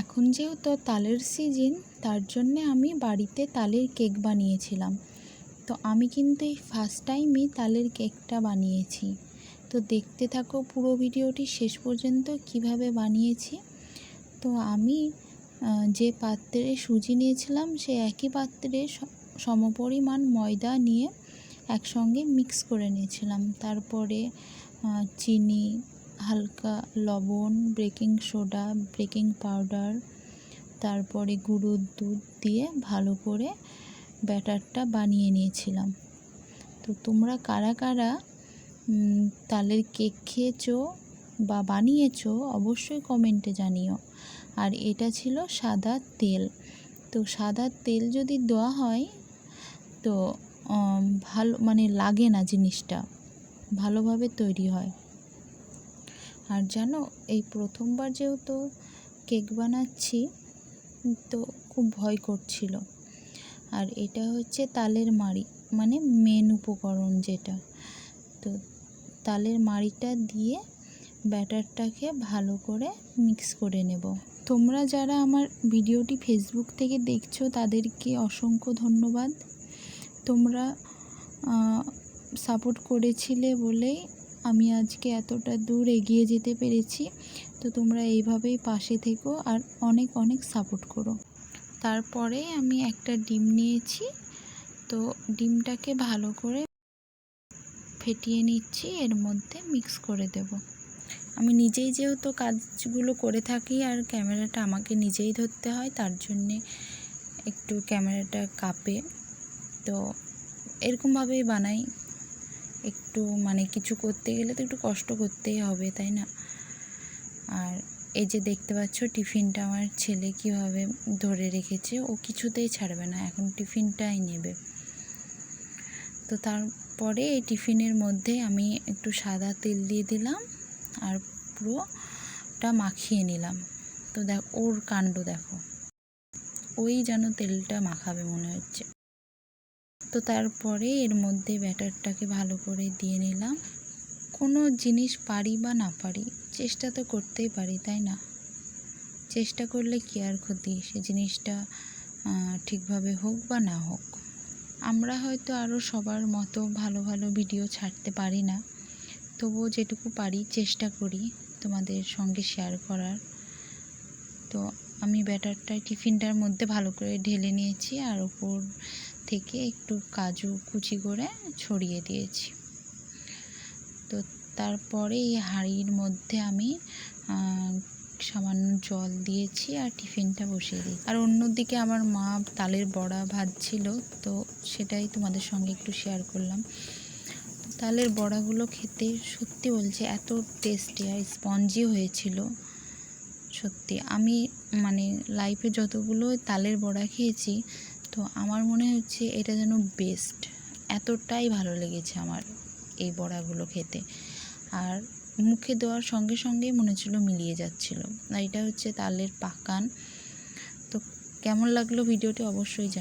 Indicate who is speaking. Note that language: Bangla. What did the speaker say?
Speaker 1: এখন যেহেতু তালের সিজন তার জন্যে আমি বাড়িতে তালের কেক বানিয়েছিলাম। তো আমি কিন্তু এই ফার্স্ট টাইমই তালের কেকটা বানিয়েছি। তো দেখতে থাকো পুরো ভিডিওটি শেষ পর্যন্ত কীভাবে বানিয়েছি। তো আমি যে পাত্রে সুজি নিয়েছিলাম সেই একই পাত্রে সমপরিমাণ ময়দা নিয়ে একসঙ্গে মিক্স করে নিয়েছিলাম। তারপরে চিনি হালকা লবণ, বেকিং সোডা, বেকিং পাউডার, তারপরে গুঁড়োর দুধ দিয়ে ভালো করে ব্যাটারটা বানিয়ে নিয়েছিলাম। তো তোমরা কারা কারা তালের কেক খেয়েছো বা বানিয়েছো অবশ্যই কমেন্টে জানিও। আর এটা ছিল সাদা তেল। তো সাদা তেল যদি দেওয়া হয়, তো ভালো মানে লাগে না জিনিসটা, ভালোভাবে তৈরি হয়। আর জানো, এই প্রথমবার যেহেতু কেক বানাচ্ছি, তো খুব ভয় করছিল। আর এটা হচ্ছে তালের মাড়ি মানে মেন উপকরণ যেটা। তো তালের মাড়িটা দিয়ে ব্যাটারটাকে ভালো করে মিক্স করে নেব। তোমরা যারা আমার ভিডিওটি ফেসবুক থেকে দেখছ, তাদেরকে অসংখ্য ধন্যবাদ। তোমরা সাপোর্ট করেছিলে বলেই আমি আজকে এতটা দূর এগিয়ে যেতে পেরেছি, তো তোমরা এইভাবেই পাশে থেকো আর অনেক অনেক সাপোর্ট করো। তারপরে আমি একটা ডিম নিয়েছি, তো ডিমটাকে ভালো করে ফেটিয়ে নিচ্ছি, এর মধ্যে মিক্স করে দেব। আমি নিজেই যেহেতু কাজগুলো করে থাকি আর ক্যামেরাটা আমাকে নিজেই ধরতে হয়, তার জন্যে একটু ক্যামেরাটা কাঁপে। তো এরকমভাবেই বানাই। একটু মানে কিছু করতে গেলে তো একটু কষ্ট করতেই হবে, তাই না? আর এই যে দেখতে পাচ্ছ টিফিনটা আমার ছেলে কীভাবে ধরে রেখেছে, ও কিছুতেই ছাড়বে না, এখন টিফিনটাই নেবে। তো তারপরে এই টিফিনের মধ্যে আমি একটু সাদা তেল দিয়ে দিলাম আর পুরোটা মাখিয়ে নিলাম। তো দেখ, ওর কাণ্ড দেখো। ওই যেন তেলটা মাখাবে মনে হচ্ছে। তো তারপরে এর মধ্যে ব্যাটারটাকে ভালো করে দিয়ে নিলাম। কোনো জিনিস পারি বা না পারি, চেষ্টা তো করতেই পারি, তাই না? চেষ্টা করলে কি আর ক্ষতি? সে জিনিসটা ঠিকভাবে হোক বা না হোক। আমরা হয়তো আরও সবার মতো ভালো ভালো ভিডিও ছাড়তে পারি না। তবুও যেটুকু পারি চেষ্টা করি তোমাদের সঙ্গে শেয়ার করার। তো আমি ব্যাটারটা টিফিনটার মধ্যে ভালো করে ঢেলে নিয়েছি আর ওপর থেকে একটু কাজু কুচি করে ছড়িয়ে দিয়েছি। তো তারপরে এই হাঁড়ির মধ্যে আমি সামান্য জল দিয়েছি আর টিফিনটা বসিয়ে দিই আর অন্যদিকে আমার মা তালের বড়া ভাজছিল, তো সেটাই তোমাদের সঙ্গে একটু শেয়ার করলাম। তালের বড়াগুলো খেতে সত্যি বলছে এত টেস্টি আর স্পঞ্জি হয়েছিল, সত্যি। আমি মানে লাইফে যতগুলো তালের বড়া খেয়েছি তো আমার মনে হচ্ছে এটা যেন বেস্ট এতটাই ভালো লেগেছে আমার এই বড়াগুলো খেতে। আর মুখে দেওয়ার সঙ্গে সঙ্গেই মনে হচ্ছিল মিলিয়ে যাচ্ছিল। আর এটা হচ্ছে তালের পাকান। তো কেমন লাগল ভিডিওটি অবশ্যই জানি